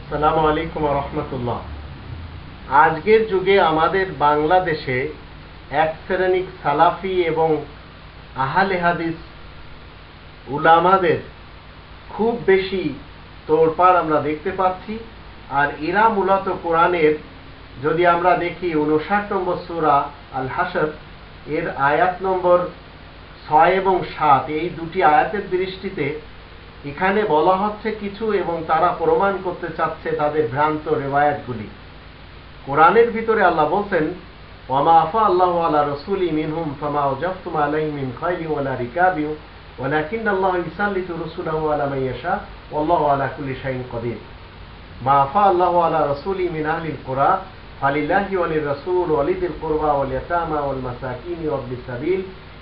আসসালামু আলাইকুম রহমতুল্লাহ। আজকের যুগে আমাদের বাংলাদেশে এক শ্রেণিক সালাফি এবং আহালে হাদিস উলামাদের খুব বেশি তোড়পাড় আমরা দেখতে পাচ্ছি। আর এরা মূলত কোরআনের, যদি আমরা দেখি উনষাট নম্বর সুরা আল হাসর এর আয়াত নম্বর ছয় এবং সাত, এই দুটি আয়াতের দৃষ্টিতে এখানে বলা হচ্ছে কিছু এবং তারা প্রমাণ করতে চাচ্ছে তাদের ভ্রান্ত রেওয়ায়াতগুলি। কোরআনের ভিতরে আল্লাহ বলছেন, ওয়ামা আফা আল্লাহ আলা রসুলি ফামা ওয়ালা রিকাবিউ আল্লাহ আলা ইয়াশা, ওয়াল্লাহু আলা কদির। মা আফা আল্লাহ আলা রসুলি মিন আহলিল ফালিল্লাহি ওয়ালিদিল ওয়াল সাবিল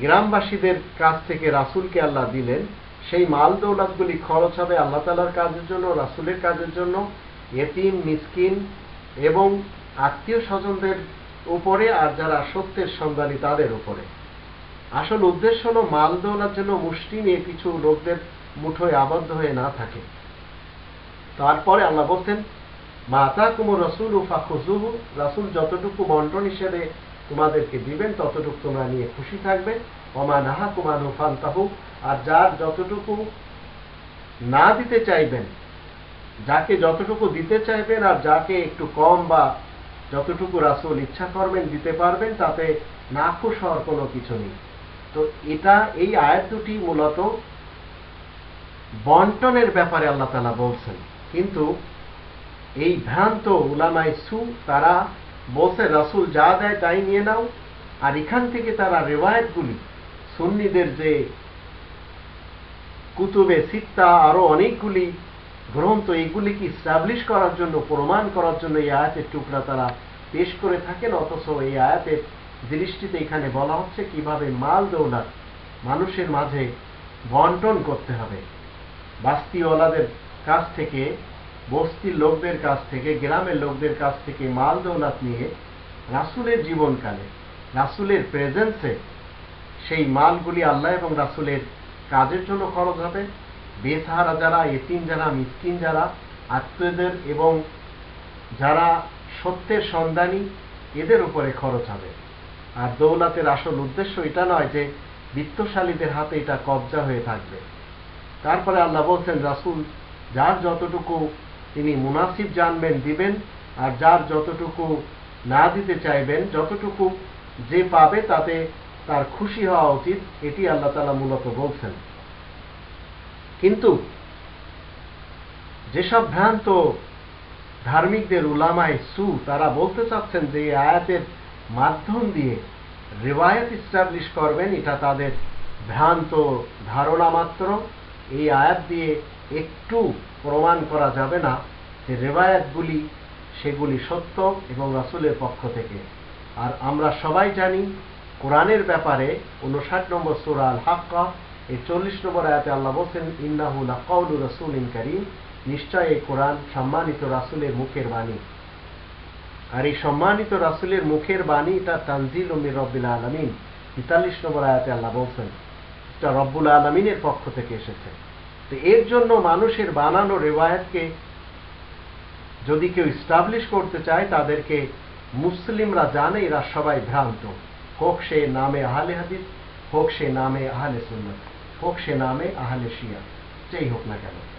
গ্রামবাসীদের কাছ থেকে রাসূলকে আল্লাহ দিলেন, সেই মাল দৌলতগুলি খরচ হবে আল্লাহ তালার কাজের জন্য, রাসুলের কাজের জন্য। এতিম, মিসকিন এবং আত্মীয় স্বজনদের উপরে আর যারা সত্যের সন্ধানী, তাদের উপরে। আসল উদ্দেশ্য হলো মাল দৌলার জন্য মুষ্টি নিয়ে কিছু লোকদের মুঠোয় আবদ্ধ হয়ে না থাকে। তারপরে আল্লাহ বলছেন মাতা কুমুর রসুল উফা খুজুহু রাসুল যতটুকু বন্টন হিসেবে তোমাদেরকে দিবেন ততটুকু তোমরা নিয়ে খুশি থাকবে। অমা নাহা কুমান হুফান তাহু আর যার যতটুকু না দিতে চাইবেন, যাকে যতটুকু দিতে চাইবেন আর যাকে একটু কম বা যতটুকু রাসুল ইচ্ছা করবেন দিতে পারবেন, তাতে না খুশ হওয়ার কোনো কিছু নেই। তো এটা, এই আয়াত দুটি মূলত বন্টনের ব্যাপারে আল্লাহ তালা বলছেন। কিন্তু এই ভ্রান্ত উলামাই সু, তারা বলছে রাসুল যা দেয় তাই নিয়ে নাও, আর এখান থেকে তারা রেওয়ায়তগুলি সুন্নিদের যে কুতুবে সিত্তা আরও অনেকগুলি গ্রন্থ এগুলিকে স্টাবলিশ করার জন্য, প্রমাণ করার জন্য এই আয়াতের টুকরা তারা পেশ করে থাকেন? অথচ এই আয়াতের দৃষ্টিতে এখানে বলা হচ্ছে কীভাবে মাল দৌলাত মানুষের মাঝে বন্টন করতে হবে। বাস্তিওয়ালাদের কাছ থেকে বস্তির লোকদের কাছ থেকে, গ্রামের লোকদের কাছ থেকে মাল দৌলাত নিয়ে রাসুলের জীবনকালে, রাসুলের প্রেজেন্সে সেই মালগুলি আল্লাহ এবং রাসুলের কাজের জন্য খরচ হবে। বেসাহারা যারা, এতিম যারা, মিসকিন যারা, আত্মীয়দের এবং যারা সত্যের সন্ধানী, এদের উপরে খরচ হবে। আর দৌলাতের আসল উদ্দেশ্য এটা নয় যে বিত্তশালীদের হাতে এটা কবজা হয়ে থাকবে। তারপরে আল্লাহ বলছেন, রাসুল, যার যতটুকু তিনি মুনাসিব জানবেন, দিবেন, আর যার যতটুকু না দিতে চাইবেন, যতটুকু যে পাবে তাতে তার খুশি হওয়া উচিত, এটি আল্লাহ তালা মূলত বলছেন। কিন্তু যেসব ভ্রান্ত ধার্মিকদের উলামায় সু তারা বলতে চাচ্ছেন যে এই আয়াতের মাধ্যম দিয়ে রেওয়ায়ত ইস্টাবলিশ করবেন, এটা তাদের ভ্রান্ত ধারণা মাত্র। এই আয়াত দিয়ে একটু প্রমাণ করা যাবে না যে রেওয়ায়াতগুলি সেগুলি সত্য এবং রাসুলের পক্ষ থেকে। আর আমরা সবাই জানি কোরআনের ব্যাপারে উনষাট নম্বর সুরা আল হাক্কা এই চল্লিশ নম্বর আয়াতে আল্লাহ বলছেন ইন্নাহুল কৌলু রসুল ইন করিম। নিশ্চয় এই কোরআন সম্মানিত রাসুলের মুখের বাণী। আর এই সম্মানিত রাসুলের মুখের বাণী এটা তানজিল উমির রব্বিল আলমিন। তেতাল্লিশ নম্বর আয়াতে আল্লাহ বলছেন, এটা রব্বুল আলমিনের পক্ষ থেকে এসেছে। তো এর জন্য মানুষের বানানো রেওয়ায়তকে যদি কেউ ইস্টাবলিশ করতে চায়, তাদেরকে মুসলিমরা জানে, এরা সবাই ভ্রান্ত। হোক সে নামে আহলে হাদিস, হোক সে নামে আহলে সুন্নত, হোক সে নামে আহলে শিয়া, যেই হোক না কেন।